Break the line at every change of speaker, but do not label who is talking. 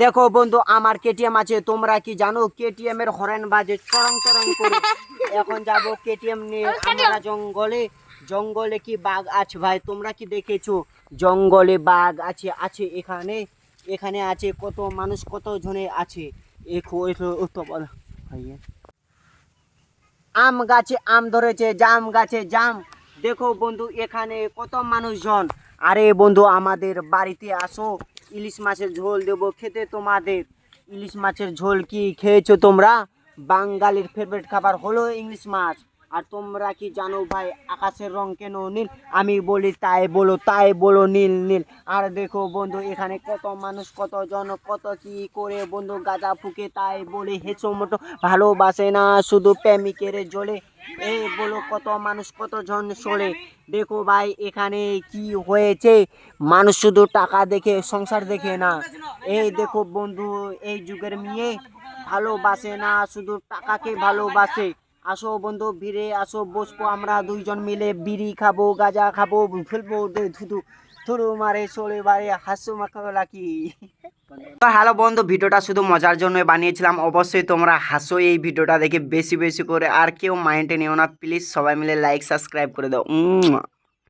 দেখো বন্ধু, আমার কেটিএম আছে, তোমরা কি জানো? কেটিএম এর হরেন বাজে চরং চরং করে। এখন যাব কেটিএম নিয়ে আমরা জঙ্গলে। জঙ্গলে কি বাঘ আছে ভাই, তোমরা কি দেখেছ? জঙ্গলে বাঘ আছে আছে এখানে। এখানে আছে কত মানুষ, কত জনে আছে? আম গাছে আম ধরেছে, জাম গাছে জাম। দেখো বন্ধু, এখানে কত মানুষজন। আরে বন্ধু, আমাদের বাড়িতে আসো। ইলিশ মাছের ঝোল দেবো খেতে তোমাদের। ইলিশ মাছের ঝোল কি খেয়েছো তোমরা? বাঙালির ফেভারিট খাবার হলো ইংলিশ মাছ। আর তোমরা কি জানো ভাই, আকাশের রং কেন নীল? আমি বলি তাই বলো তাই বলো নীল নীল। আর দেখো বন্ধু, এখানে কত মানুষ, কত জন, কত কি করে বন্ধু গাঁজা ফুকে তাই বলি হেঁচো মোটো। ভালোবাসে না শুধু প্রেমিকের জলে। এই বলো, কত মানুষ, কত জন চলে? দেখো ভাই, এখানে কি হয়েছে? মানুষ শুধু টাকা দেখে, সংসার দেখে না। এই দেখো বন্ধু, এই যুগের মেয়ে ভালোবাসে না শুধু টাকাকে ভালোবাসে। আসো বন্ধু, ভিড়ে আসো, বসবো আমরা দুইজন মিলে। বিড়ি খাব, গাজা খাব, ফেলব ধুধু। থুরু মারে চলে বারে, হাসু মাখা লাকি। তো হ্যালো বন্ধু, ভিডিওটা শুধু মজার জন্য বানিয়েছিলাম। অবশ্যই তোমরা হাসো এই ভিডিওটা দেখে বেশি বেশি করে। আর কেউ মাইন্ডে নিও না প্লিজ সবাই মিলে লাইক সাবস্ক্রাইব করে দাও।